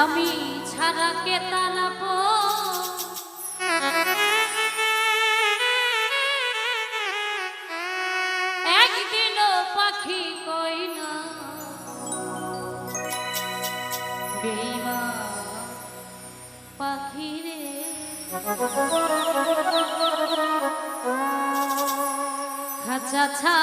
আমি ছাড়া কে তালাব একদিন পাখি কই না। পাখি রে। খাঁচা ছা